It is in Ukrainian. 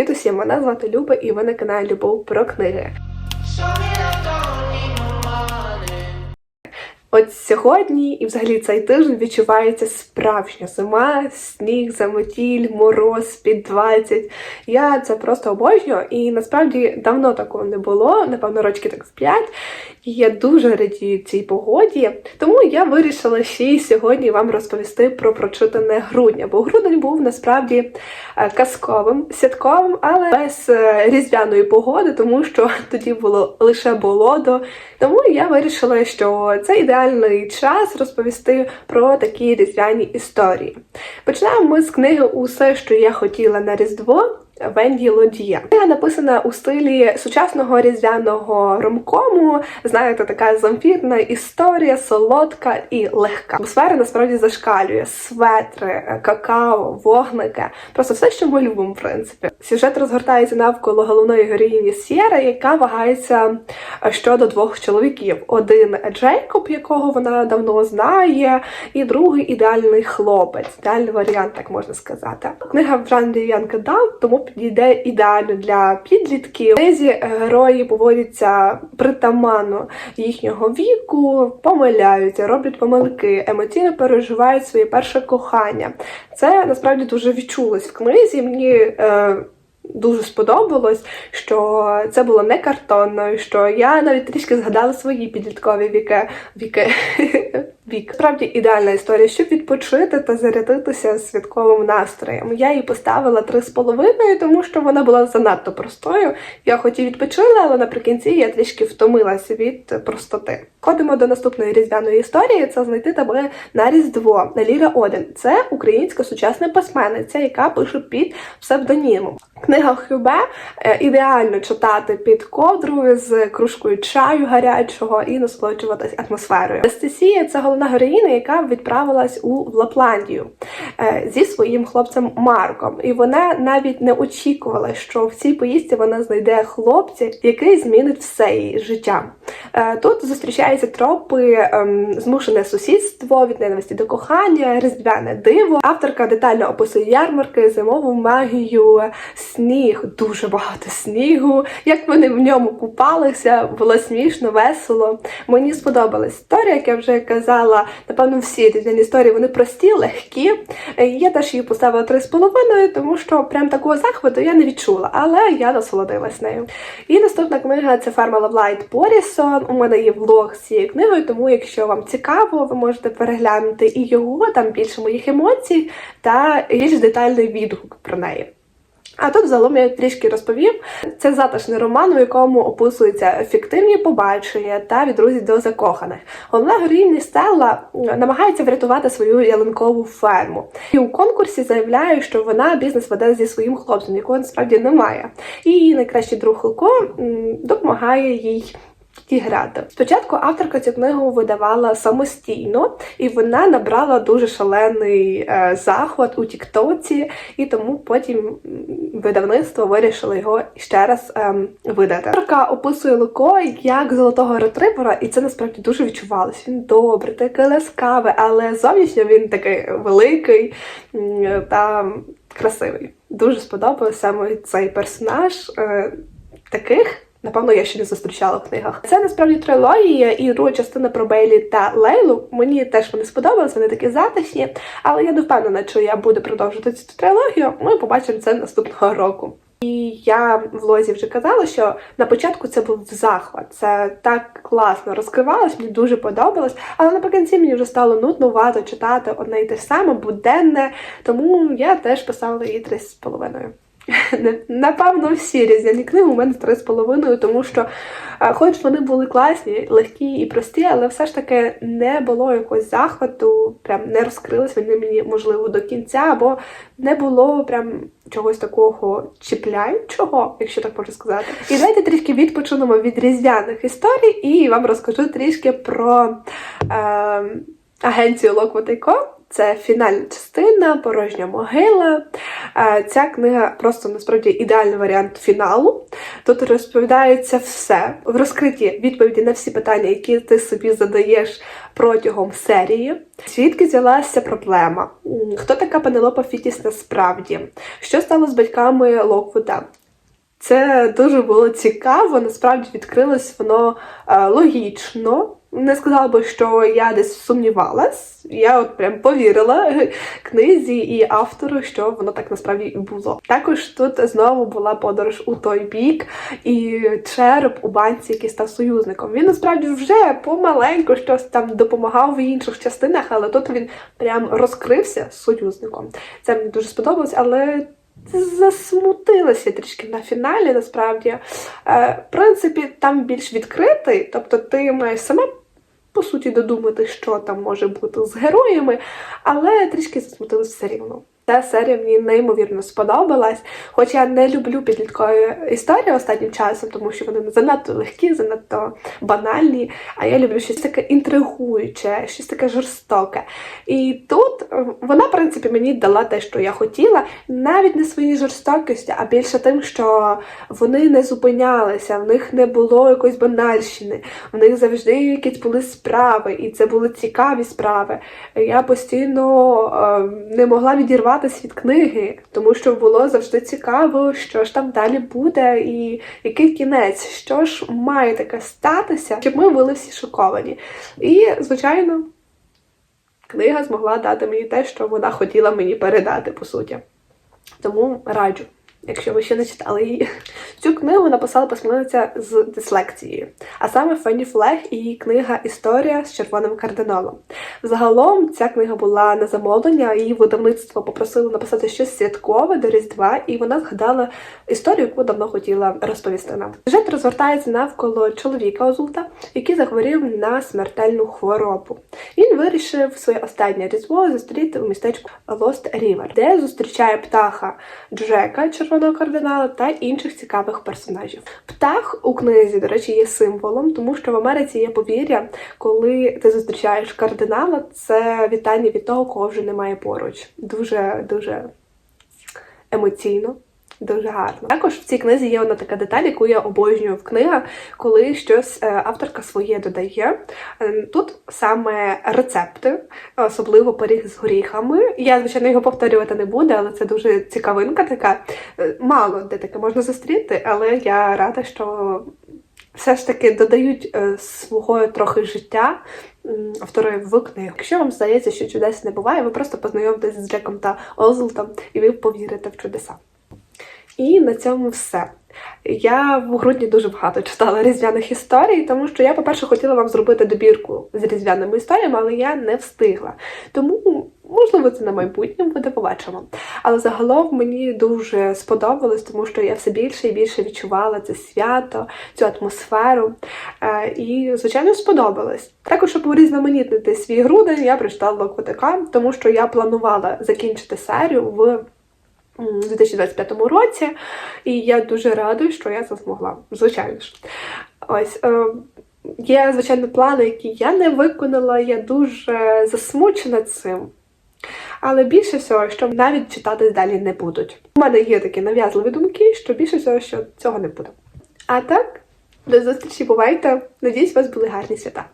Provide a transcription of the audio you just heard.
Привіт усім, мене звати Люба і ви на каналі Любов про книги. От сьогодні і взагалі цей тиждень відчувається справжня зима, сніг, заметіль, мороз під 20. Я це просто обожнюю, і насправді давно такого не було, напевно, рочки так в 5. І я дуже радію цій погоді. Тому я вирішила ще й сьогодні вам розповісти про прочитане грудня. Бо грудень був насправді е, казковим, святковим, але без е, різдвяної погоди, тому що тоді було лише болото. Тому я вирішила, що це ідеальний час розповісти про такі різдвяні історії. Почнемо ми з книги Усе, що я хотіла на Різдво. Венді Лодія. Книга написана у стилі сучасного різдвяного ромкому. Знаєте, така замфірна історія, солодка і легка. Атмосфера насправді зашкалює светри, какао, вогники. Просто все, що ми любимо, в принципі. Сюжет розгортається навколо головної героїні Сєра, яка вагається щодо двох чоловіків: один Джейкоб, якого вона давно знає, і другий ідеальний хлопець, ідеальний варіант, так можна сказати. Книга в жанрі Янка Дал, тому підійде ідеально для підлітків. В герої поводяться притаманно їхнього віку, помиляються, роблять помилки, емоційно переживають своє перше кохання. Це насправді дуже відчулось в книзі. Мені е, Дуже сподобалось, що це було не картонно, що я навіть трішки згадала свої підліткові віки. віки. Вік. Справді ідеальна історія, щоб відпочити та зарядитися святковим настроєм. Я її поставила три з половиною, тому що вона була занадто простою. Я хоч і відпочила, але наприкінці я трішки втомилася від простоти. Ходимо до наступної різдвяної історії. Це знайти тебе на Різдво Ліра Оден. Це українська сучасна письменниця, яка пише під псевдонімом. Книга Хюбе е, ідеально читати під ковдрою з кружкою чаю гарячого і насолоджуватись атмосферою. Анастасія це головна героїня, яка відправилась у Лапландію е, зі своїм хлопцем Марком. І вона навіть не очікувала, що в цій поїздці вона знайде хлопця, який змінить все її життя. Е, Тут зустрічаються тропи ем, змушене сусідство, від ненависті до кохання, різдвяне диво. Авторка детально описує ярмарки, зимову магію, сніг, дуже багато снігу. Як вони в ньому купалися, було смішно, весело. Мені сподобалась історія, як я вже казала. Напевно, всі різдвяні історії вони прості, легкі. Е, Я теж її поставила 3,5, тому що прям такого захвату я не відчула, але я насолодилась нею. І наступна книга це Ферма Лавлайт Порісон. У мене є влог цією книгою, тому якщо вам цікаво, ви можете переглянути і його, там більше моїх емоцій та більш детальний відгук про неї. А тут загалом я трішки розповім. Це затишний роман, у якому описуються фіктивні побачення та від друзів до закоханих. Головна героїня Стелла намагається врятувати свою ялинкову ферму. І у конкурсі заявляє, що вона бізнес веде зі своїм хлопцем, якого насправді немає. І її найкращий друг Хилко допомагає їй грати. Спочатку авторка цю книгу видавала самостійно, і вона набрала дуже шалений е, захват у Тіктоці, і тому потім видавництво вирішило його ще раз ем, видати. Авторка описує Луко як золотого ретривера, і це насправді дуже відчувалось. Він добрий, такий ласкавий, але зовнішньо він такий великий та красивий. Дуже сподобався саме цей персонаж. Е, таких. Напевно, я ще не зустрічала в книгах. Це насправді трилогія і друга частина про Бейлі та Лейлу. Мені теж вони сподобалися, вони такі затишні, але я не впевнена, чи я буду продовжувати цю трилогію. Ми побачимо це наступного року. І я в лозі вже казала, що на початку це був захват. Це так класно розкривалось, мені дуже подобалось. Але наприкінці мені вже стало нуднувато читати одне і те саме, буденне. Тому я теж поставила її три з половиною. Напевно, всі різдвяні книги у мене три з половиною, тому що, е, хоч вони були класні, легкі і прості, але все ж таки не було якогось захвату, прям не розкрились вони мені, можливо, до кінця, або не було прям чогось такого чіпляючого, якщо так можна сказати. І давайте трішки відпочинемо від різдвяних історій і вам розкажу трішки про е, агенцію Co Це фінальна частина, порожня могила. Е, Ця книга просто насправді ідеальний варіант фіналу. Тут розповідається все в розкритті відповіді на всі питання, які ти собі задаєш протягом серії. Звідки взялася проблема? Хто така Пенелопа Фітіс насправді? Що стало з батьками Локвуда? Це дуже було цікаво. Насправді відкрилось воно е, логічно. Не сказала би, що я десь сумнівалась. Я от прям повірила книзі і автору, що воно так насправді і було. Також тут знову була подорож у той бік, і череп у банці, який став союзником. Він насправді вже помаленьку щось там допомагав в інших частинах, але тут він прям розкрився союзником. Це мені дуже сподобалось, але засмутилася трішки на фіналі, насправді. Е, в принципі, там більш відкритий, тобто ти маєш сама. По суті, додумати, що там може бути з героями, але трішки засмутились все рівно. Ця серія мені неймовірно сподобалась, хоч я не люблю підліткові історії останнім часом, тому що вони занадто легкі, занадто банальні. А я люблю щось таке інтригуюче, щось таке жорстоке. І тут е, вона, в принципі, мені дала те, що я хотіла, навіть не своїй жорстокості, а більше тим, що вони не зупинялися, в них не було якоїсь банальщини, в них завжди якісь були справи, і це були цікаві справи. Я постійно е, не могла відірватися від книги, тому що було завжди цікаво, що ж там далі буде, і який кінець, що ж має таке статися, щоб ми були всі шоковані. І, звичайно, книга змогла дати мені те, що вона хотіла мені передати, по суті. Тому раджу. Якщо ви ще не читали її, цю книгу написала письменниця з дислекцією, а саме Фенні Флег і її книга Історія з червоним кардиналом. Загалом ця книга була на замовлення, її видавництво попросило написати щось святкове до Різдва, і вона згадала історію, яку давно хотіла розповісти нам. Сюжет розвертається навколо чоловіка Озулта, який захворів на смертельну хворобу. Він вирішив своє останнє різдво зустріти у містечку Лост Рівер, де зустрічає птаха Джека, червоного кардинала, та інших цікавих персонажів. Птах у книзі, до речі, є символом, тому що в Америці є повір'я, коли ти зустрічаєш кардинала, це вітання від того, кого вже немає поруч. Дуже дуже емоційно. Дуже гарно. Також в цій книзі є одна така деталь, яку я обожнюю в книгах, коли щось е, авторка своє додає. Е, Тут саме рецепти, особливо пиріг з горіхами. Я, звичайно, його повторювати не буду, але це дуже цікавинка така. Е, Мало де таке можна зустріти, але я рада, що все ж таки додають свого трохи життя автори в книгу. Якщо вам здається, що чудес не буває, ви просто познайомитесь з Джеком та Озлтом, і ви повірите в чудеса. І на цьому все. Я в грудні дуже багато читала різдвяних історій, тому що я, по-перше, хотіла вам зробити добірку з різдвяними історіями, але я не встигла. Тому, можливо, це на майбутнє буде, побачимо. Але загалом мені дуже сподобалось, тому що я все більше і більше відчувала це свято, цю атмосферу. Е, І, звичайно, сподобалось. Також, щоб урізноманітнити свій грудень, я прочитала Локвотика, тому що я планувала закінчити серію в. У 2025 році, і я дуже рада, що я це змогла. Звичайно ж. Ось е, є, звичайно, плани, які я не виконала, я дуже засмучена цим. Але більше всього, що навіть читати далі не будуть. У мене є такі нав'язливі думки, що більше всього, що цього не буде. А так, до зустрічі, бувайте. Надіюсь, у вас були гарні свята.